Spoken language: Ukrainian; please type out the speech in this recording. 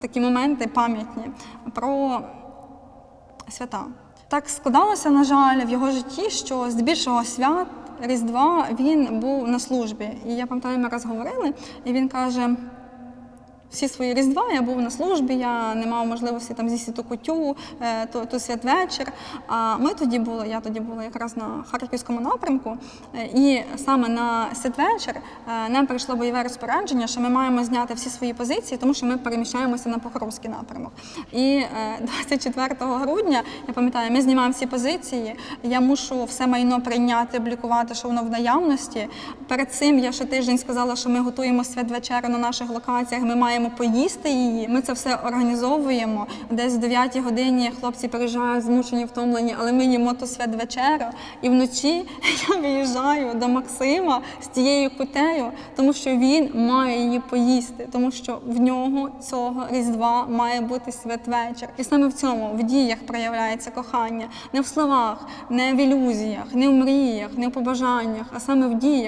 такі моменти пам'ятні про свята. Так складалося, на жаль, в його житті, що здебільшого свят Різдва він був на службі. І я пам'ятаю, ми раз говорили, і він каже. Всі свої різдва я був на службі, я не мав можливості там з'їсти ту кутю, е, ту, ту святвечір. А ми тоді були, я тоді була якраз на харківському напрямку, е, і саме на святвечір е, нам прийшло бойове розпорядження, що ми маємо зняти всі свої позиції, тому що ми переміщаємося на Покровський напрямок. І е, 24 грудня я пам'ятаю, ми знімаємо всі позиції. Я мушу все майно прийняти, облікувати, що воно в наявності. Перед цим я ще тиждень сказала, що ми готуємо святвечеру на наших локаціях. Ми маємо поїсти її. Ми це все організовуємо. Десь в 9 годині хлопці приїжджають змучені, втомлені, але ми їмо ту святвечерю. І вночі я виїжджаю до Максима з тією кутею, тому що він має її поїсти, тому що в нього цього різдва має бути святвечір. І саме в цьому в діях проявляється кохання, не в словах, не в ілюзіях, не в мріях, не в побажаннях, а саме в діях.